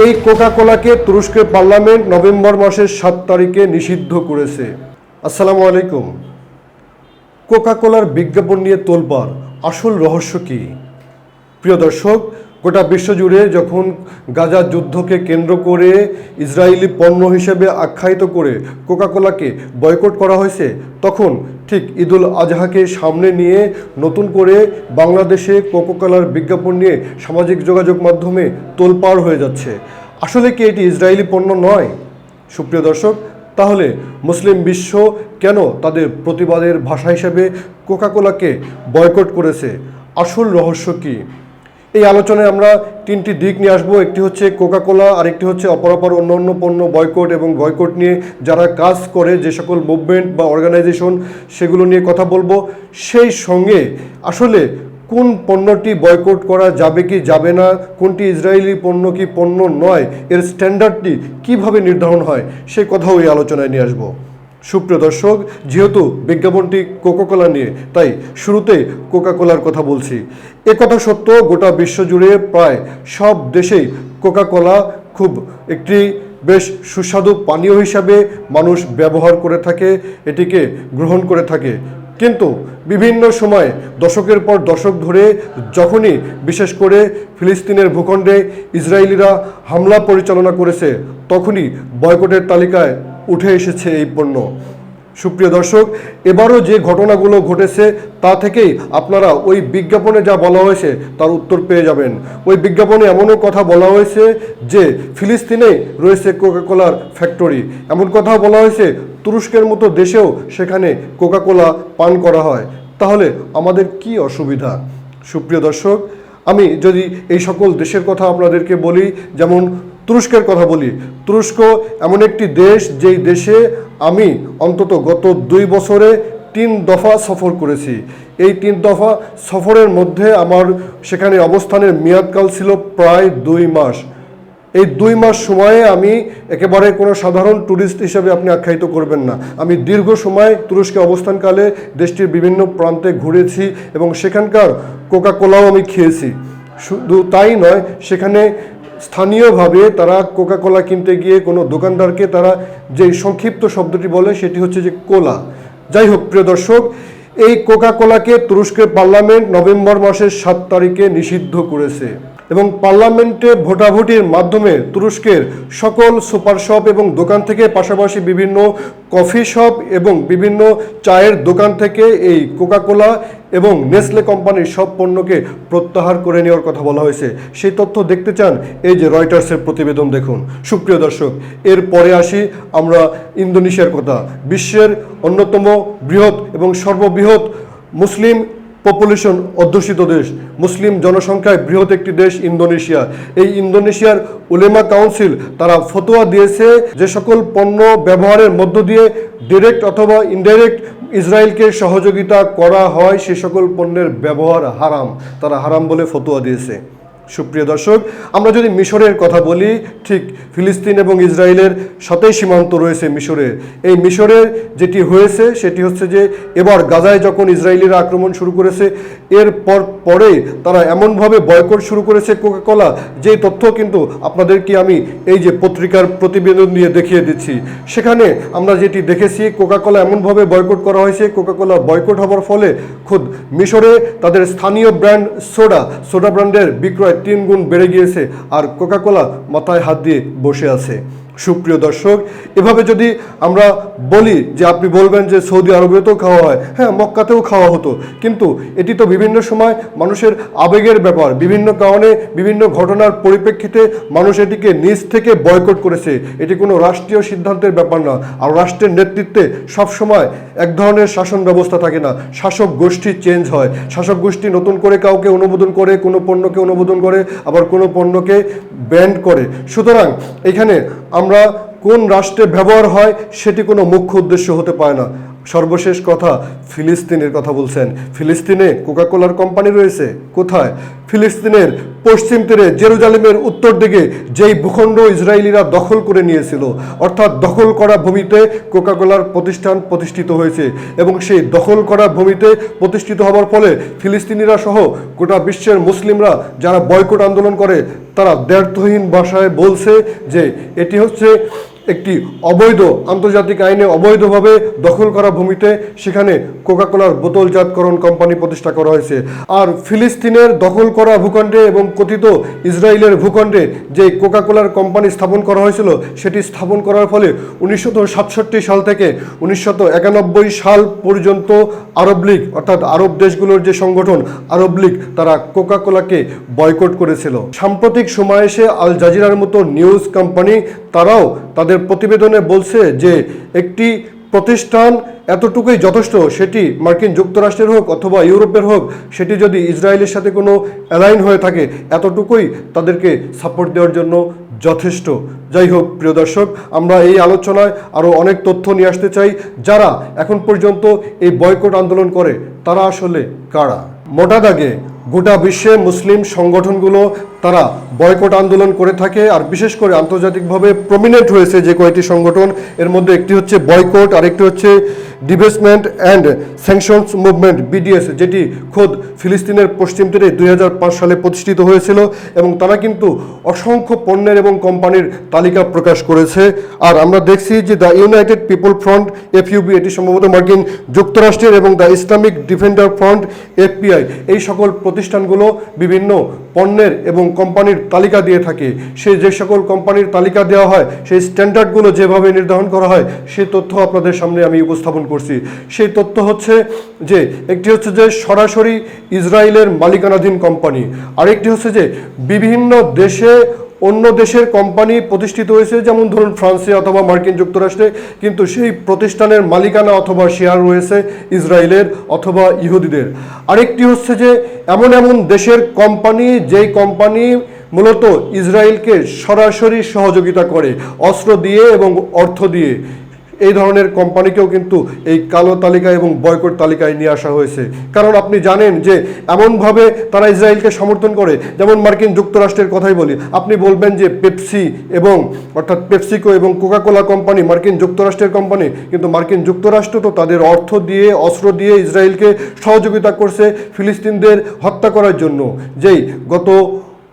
এই কোকা কোলাকে তুরস্কের parliament November মাসের সাত তারিখে নিষিদ্ধ করেছে। আসসালামু আলাইকুম। কোকা কোলার বিজ্ঞাপন নিয়ে তোলবার আসল রহস্য কী? প্রিয় দর্শক গোটা বিশ্বজুড়ে যখন গাজা যুদ্ধকে কেন্দ্র করে ইসরায়েলি পণ্য হিসেবে আখ্যায়িত করে কোকাকোলাকে বয়কট করা হয়েছে, তখন ঠিক ঈদুল আজহাকে সামনে নিয়ে নতুন করে বাংলাদেশে কোকাকোলার বিজ্ঞাপন নিয়ে সামাজিক যোগাযোগ মাধ্যমে তোলপাড় হয়ে যাচ্ছে। আসলে কি এটি ইসরায়েলি পণ্য নয়? সুপ্রিয় দর্শক, তাহলে মুসলিম বিশ্ব কেন তাদের প্রতিবাদের ভাষা হিসেবে কোকাকোলাকে বয়কট করেছে? আসল রহস্য কী? এই আলোচনায় আমরা তিনটি দিক নিয়ে আসব। একটি হচ্ছে কোকাকোলা আরেকটি হচ্ছে অপরাপর অন্য অন্য পণ্য বয়কট এবং বয়কট নিয়ে যারা কাজ করে, যে সকল মুভমেন্ট বা অর্গানাইজেশন সেগুলো নিয়ে কথা বলব। সেই সঙ্গে আসলে কোন পণ্যটি বয়কট করা যাবে কি যাবে না, কোনটি ইসরায়েলি পণ্য কি পণ্য নয়, এর স্ট্যান্ডার্ডটি কীভাবে নির্ধারণ হয় সে কথাও এই আলোচনায় নিয়ে আসব। সুপ্রিয় দর্শক, যেহেতু বিজ্ঞাপনটি কোকাকোলা নিয়ে, তাই শুরুতেই কোকাকোলার কথা বলছি। এ কথা সত্য, গোটা বিশ্বজুড়ে প্রায় সব দেশেই কোকাকোলা খুব একটি বেশ সুস্বাদু পানীয় হিসাবে মানুষ ব্যবহার করে থাকে, এটিকে গ্রহণ করে থাকে। কিন্তু বিভিন্ন সময়, দশকের পর দশক ধরে যখনই, বিশেষ করে ফিলিস্তিনের ভূখণ্ডে ইসরায়েলিরা হামলা পরিচালনা করেছে, তখনই বয়কটের তালিকায় উঠে এসেছে এই পণ্য। সুপ্রিয় দর্শক, এবারও যে ঘটনাগুলো ঘটেছে তা থেকেই আপনারা ওই বিজ্ঞাপনে যা বলা হয়েছে তার উত্তর পেয়ে যাবেন। ওই বিজ্ঞাপনে এমনও কথা বলা হয়েছে যে ফিলিস্তিনে রয়েছে কোকাকোলার ফ্যাক্টরি এমন কথা বলা হয়েছে, তুরস্কের মতো দেশেও সেখানে কোকাকোলা পান করা হয়। তাহলে আমাদের কি অসুবিধা? সুপ্রিয় দর্শক, আমি যদি এই সকল দেশের কথা আপনাদেরকে বলি, যেমন তুরস্কের কথা বলি। তুরস্ক এমন একটি দেশ যেই দেশে আমি অন্তত গত দুই বছরে তিন দফা সফর করেছি। এই তিন দফা সফরের মধ্যে আমার সেখানে অবস্থানের মেয়াদকাল ছিল প্রায় দুই মাস। এই দুই মাস সময়ে আমি একেবারে কোনো সাধারণ ট্যুরিস্ট হিসেবে আপনি আখ্যায়িত করবেন না। আমি দীর্ঘ সময় তুরস্কে অবস্থানকালে দেশটির বিভিন্ন প্রান্তে ঘুরেছি এবং সেখানকার কোকা কোলাও আমি খেয়েছি। শুধু তাই নয়, সেখানে স্থানীয়ভাবে তারা কোকা কোলা কিনতে গিয়ে কোনো দোকানদারকে তারা যে সংক্ষিপ্ত শব্দটি বলে সেটি হচ্ছে যে কোলা। যাই হোক, প্রিয় দর্শক, এই কোকা কোলাকে তুরস্কের পার্লামেন্ট নভেম্বর মাসের সাত তারিখে নিষিদ্ধ করেছে এবং পার্লামেন্টে ভোটাভুটির মাধ্যমে তুরস্কের সকল সুপার শপ এবং দোকান থেকে পাশাপাশি বিভিন্ন কফি শপ এবং বিভিন্ন চায়ের দোকান থেকে এই কোকাকোলা এবং নেসলে কোম্পানির সব পণ্যকে প্রত্যাহার করে নেওয়ার কথা বলা হয়েছে। সেই তথ্য দেখতে চান এই যে রয়টার্সের প্রতিবেদন দেখুন। সুপ্রিয় দর্শক, এর পরে আসি আমরা ইন্দোনেশিয়ার কথা। বিশ্বের অন্যতম বৃহৎ এবং সর্ববৃহৎ মুসলিম পপুলেশন অধ্যুষিত দেশ। মুসলিম জনসংখ্যায় বৃহৎ একটি দেশ ইন্দোনেশিয়া। এই ইন্দোনেশিয়ার উলেমা কাউন্সিল তারা ফতোয়া দিয়েছে যে সকল পণ্য ব্যবহারের মধ্য দিয়ে ডিরেক্ট অথবা ইনডাইরেক্ট ইসরায়েলকে সহযোগিতা করা হয় সে সকল পণ্যের ব্যবহার হারাম, তারা হারাম বলে ফতোয়া দিয়েছে। সুপ্রিয় দর্শক, আমরা যদি মিশরের কথা বলি, ঠিক ফিলিস্তিন এবং ইসরায়েলের সাথেই সীমান্ত রয়েছে মিশরের এই মিশরের যেটি হয়েছে, সেটি হচ্ছে যে এবার গাজায় যখন ইসরায়েলিরা আক্রমণ শুরু করেছে এর পর পরেই তারা এমনভাবে বয়কট শুরু করেছে কোকাকোলা যে তথ্য কিন্তু আপনাদেরকে আমি এই যে পত্রিকার প্রতিবেদন দিয়ে দেখিয়ে দিচ্ছি। সেখানে আমরা যেটি দেখেছি কোকাকোলা এমনভাবে বয়কট করা হয়েছে কোকাকোলা বয়কট হওয়ার ফলে খুদ মিশরে তাদের স্থানীয় ব্র্যান্ড সোডা সোডা ব্র্যান্ডের বিক্রয় তিন গুণ বেড়ে গিয়েছে, আর কোকাকোলা মাথায় হাত দিয়ে বসে আছে। সুপ্রিয় দর্শক, এভাবে যদি আমরা বলি যে আপনি বলবেন যে সৌদি আরবেতেও খাওয়া হয় হ্যাঁ মক্কাতেও খাওয়া হতো। কিন্তু এটি তো বিভিন্ন সময় মানুষের আবেগের ব্যাপার, বিভিন্ন কারণে বিভিন্ন ঘটনার পরিপ্রেক্ষিতে মানুষ এটিকে নিজ থেকে বয়কট করেছে। এটি কোনো রাষ্ট্রীয় সিদ্ধান্তের ব্যাপার না। আর রাষ্ট্রের নেতৃত্বে সবসময় এক ধরনের শাসন ব্যবস্থা থাকে না। শাসক গোষ্ঠী চেঞ্জ হয়। শাসক গোষ্ঠী নতুন করে কাউকে অনুমোদন করে, কোনো পণ্যকে অনুমোদন করে, আবার কোনো পণ্যকে ব্যান্ড করে। সুতরাং এখানে আমরা কোন রাষ্ট্রে ব্যবহার হয় সেটি কোনো মুখ্য উদ্দেশ্য হতে পারে না। সর্বশেষ কথা ফিলিস্তিনের কথা বলছেন। ফিলিস্তিনে কোকাকোলার কোম্পানি রয়েছে। কোথায়? ফিলিস্তিনের পশ্চিম তীরে জেরুজালেমের উত্তর দিকে, যেই ভূখণ্ড ইসরায়েলিরা দখল করে নিয়েছিল। অর্থাৎ দখল করা ভূমিতে কোকাকোলার প্রতিষ্ঠান প্রতিষ্ঠিত হয়েছে এবং সেই দখল করা ভূমিতে প্রতিষ্ঠিত হওয়ার ফলে ফিলিস্তিনিরা সহ গোটা বিশ্বের মুসলিমরা যারা বয়কট আন্দোলন করে, তারা দ্ব্যর্থহীন ভাষায় বলছে যে এটি হচ্ছে একটি অবৈধ আন্তর্জাতিক আইনে অবৈধভাবে দখল করা ভূমিতে সেখানে কোকাকোলার বোতলজাতকরণ কোম্পানি প্রতিষ্ঠা করা হয়েছে। আর ফিলিস্তিনের দখল করা ভূখণ্ডে এবং কথিত ইসরায়েলের ভূখণ্ডে যে কোকাকোলার কোম্পানি স্থাপন করা হয়েছিল, সেটি স্থাপন করার ফলে উনিশশো সাতষট্টি সাল থেকে উনিশশো একানব্বই সাল পর্যন্ত আরব লীগ, অর্থাৎ আরব দেশগুলোর যে সংগঠন আরব লীগ, তারা কোকাকোলাকে বয়কট করেছিল। সাম্প্রতিক সময়ে এসে আল জাজিরার মতো নিউজ কোম্পানি, তারাও তাদের প্রতিবেদনে বলছে যে একটি প্রতিষ্ঠান এতটুকুই যথেষ্ট, সেটি মার্কিন যুক্তরাষ্ট্রের হোক অথবা ইউরোপের হোক, সেটি যদি ইসরায়েলের সাথে কোনো অ্যালাইন হয়ে থাকে, এতটুকুই তাদেরকে সাপোর্ট দেওয়ার জন্য যথেষ্ট। যাই হোক, প্রিয় দর্শক, আমরা এই আলোচনায় আরও অনেক তথ্য নিয়ে আসতে চাই। যারা এখন পর্যন্ত এই বয়কট আন্দোলন করে, তারা আসলে কারা? মোটা দাগে গোটা বিশ্বে মুসলিম সংগঠনগুলো তারা বয়কট আন্দোলন করে থাকে আর বিশেষ করে আন্তর্জাতিকভাবে প্রমিনেন্ট হয়েছে যে কয়েকটি সংগঠন, এর মধ্যে একটি হচ্ছে বয়কট আর একটি হচ্ছে divestment and sanctions movement BDS যেটি খোদ ফিলিস্তিনের পশ্চিম তীরে দুই হাজার পাঁচ সালে প্রতিষ্ঠিত হয়েছিল এবং তারা কিন্তু অসংখ্য পণ্যের এবং কোম্পানির তালিকা প্রকাশ করেছে। আর আমরা দেখছি যে the United people Front, FUB, এটি সম্ভবত মার্কিন যুক্তরাষ্ট্রের এবং the Islamic Defender Front FPI এই সকল প্রতিষ্ঠানগুলো বিভিন্ন পণ্যের এবং কোম্পানির তালিকা দিয়ে থাকে। সে যে সকল কোম্পানির তালিকা দেওয়া হয়, সেই স্ট্যান্ডার্ডগুলো যেভাবে নির্ধারণ করা হয়, সেই তথ্য আপনাদের সামনে আমি উপস্থাপন করছি। সেই তথ্য হচ্ছে যে, একটি হচ্ছে যে সরাসরি ইসরায়েলের মালিকানাধীন কোম্পানি, আরেকটি হচ্ছে যে বিভিন্ন দেশে অন্য দেশের কোম্পানি প্রতিষ্ঠিত হয়েছে, যেমন ধরুন ফ্রান্সে অথবা মার্কিন যুক্তরাষ্ট্রে, কিন্তু সেই প্রতিষ্ঠানের মালিকানা অথবা শেয়ার রয়েছে ইসরায়েলের অথবা ইহুদিদের। আরেকটি হচ্ছে যে, এমন এমন দেশের কোম্পানি, যেই কোম্পানি মূলত ইসরায়েলকে সরাসরি সহযোগিতা করে, অস্ত্র দিয়ে এবং অর্থ দিয়ে। এই ধরনের কোম্পানিকেও কিন্তু এই কালো তালিকা এবং বয়কট তালিকায় নিয়ে আসা হয়েছে। কারণ আপনি জানেন যে এমনভাবে তারা ইসরায়েলকে সমর্থন করে, যেমন মার্কিন যুক্তরাষ্ট্রের কথাই বলি, আপনি বলবেন যে পেপসি এবং অর্থাৎ পেপসিকো এবং কোকাকোলা কোম্পানি মার্কিন যুক্তরাষ্ট্রের কোম্পানি, কিন্তু মার্কিন যুক্তরাষ্ট্র তো তাদের অর্থ দিয়ে, অস্ত্র দিয়ে ইসরায়েলকে সহযোগিতা করছে ফিলিস্তিনদের হত্যা করার জন্য। যেই গত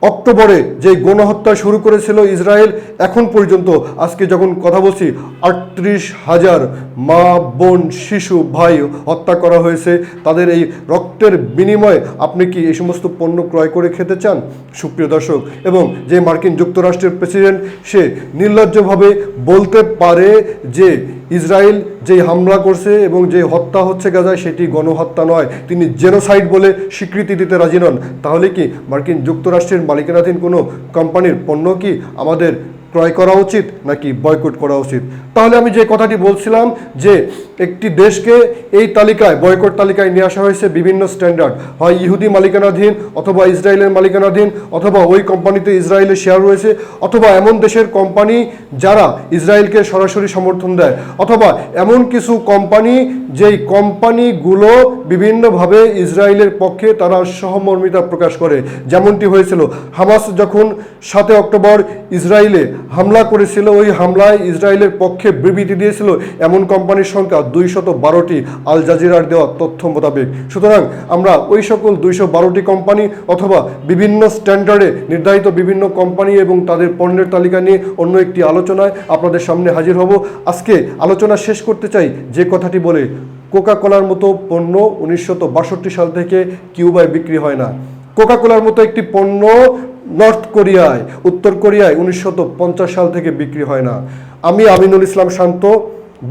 অক্টোবরে যে গণহত্যা শুরু করেছিল ইসরায়েল, এখন পর্যন্ত আজকে যখন কথা বলছি, আটত্রিশ হাজার মা, বোন, শিশু, ভাই হত্যা করা হয়েছে। তাদের এই রক্তের বিনিময়ে আপনি কি এই সমস্ত পণ্য ক্রয় করে খেতে চান? সুপ্রিয় দর্শক, এবং যে মার্কিন যুক্তরাষ্ট্রের প্রেসিডেন্ট, সে নির্লজ্জভাবে বলতে পারে যে ইসরায়েল যেই হামলা করছে এবং যে হত্যা হচ্ছে গাজায়, সেটি গণহত্যা নয়। তিনি জেনোসাইড বলে স্বীকৃতি দিতে রাজি নন। তাহলে কি মার্কিন যুক্তরাষ্ট্রের মালিকানাধীন কোনো কোম্পানির পণ্য কি আমাদের ক্রয় করা উচিত নাকি বয়কট করা উচিত? তাহলে আমি যে কথাটি বলছিলাম যে একটি দেশকে এই তালিকায়, বয়কট তালিকায় নিয়ে আসা হয়েছে বিভিন্ন স্ট্যান্ডার্ড হয় ইহুদি মালিকানাধীন অথবা ইসরায়েলের মালিকানাধীন অথবা ওই কোম্পানিতে ইসরায়েলের শেয়ার রয়েছে, অথবা এমন দেশের কোম্পানি যারা ইসরায়েলকে সরাসরি সমর্থন দেয়, অথবা এমন কিছু কোম্পানি যেই কোম্পানিগুলো বিভিন্নভাবে ইসরায়েলের পক্ষে তারা সহমর্মিতা প্রকাশ করে। যেমনটি হয়েছিল, হামাস যখন সাতে অক্টোবর ইসরায়েলে হামলা করেছিল, ওই হামলায় ইসরায়েলের পক্ষে বিবৃতি দিয়েছিল এমন কোম্পানির সংখ্যা দুইশত বারোটি আল জাজিরার দেওয়া তথ্য মোতাবেক। সুতরাং আমরা ওই সকল দুইশো বারোটি কোম্পানি অথবা বিভিন্ন স্ট্যান্ডার্ডে নির্ধারিত বিভিন্ন কোম্পানি এবং তাদের পণ্যের তালিকা নিয়ে অন্য একটি আলোচনায় আপনাদের সামনে হাজির হব। আজকে আলোচনা শেষ করতে চাই যে কথাটি বলে কোকা কোলার মতো পণ্য উনিশশো বাষট্টি সাল থেকে কিউবায় বিক্রি হয় না। কোকা কোলার মতো একটি পণ্য নর্থ কোরিয়ায়, উত্তর কোরিয়ায় উনিশশো পঞ্চাশ সাল থেকে বিক্রি হয় না। আমি আমিনুল ইসলাম শান্ত,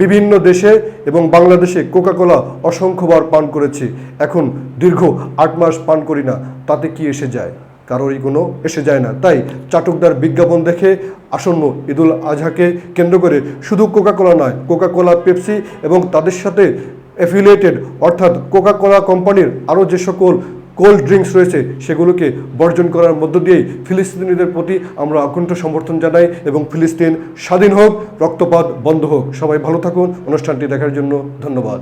বিভিন্ন দেশে এবং বাংলাদেশে কোকাকোলা অসংখ্যবার পান করেছি। এখন দীর্ঘ আট মাস পান করি না, তাতে কি এসে যায়? কারোরই কোনো এসে যায় না। তাই চাটকদার বিজ্ঞাপন দেখে আসন্ন ঈদুল আজহাকে কেন্দ্র করে শুধু কোকাকোলা নয়, কোকাকোলা, পেপসি এবং তাদের সাথে অ্যাফিলিয়েটেড অর্থাৎ কোকাকোলা কোম্পানির আরও যে সকল কোল্ড ড্রিঙ্কস রয়েছে, সেগুলোকে বর্জন করার মধ্য দিয়েই ফিলিস্তিনিদের প্রতি আমরা অকুণ্ঠ সমর্থন জানাই এবং ফিলিস্তিন স্বাধীন হোক, রক্তপাত বন্ধ হোক। সবাই ভালো থাকুন। অনুষ্ঠানটি দেখার জন্য ধন্যবাদ।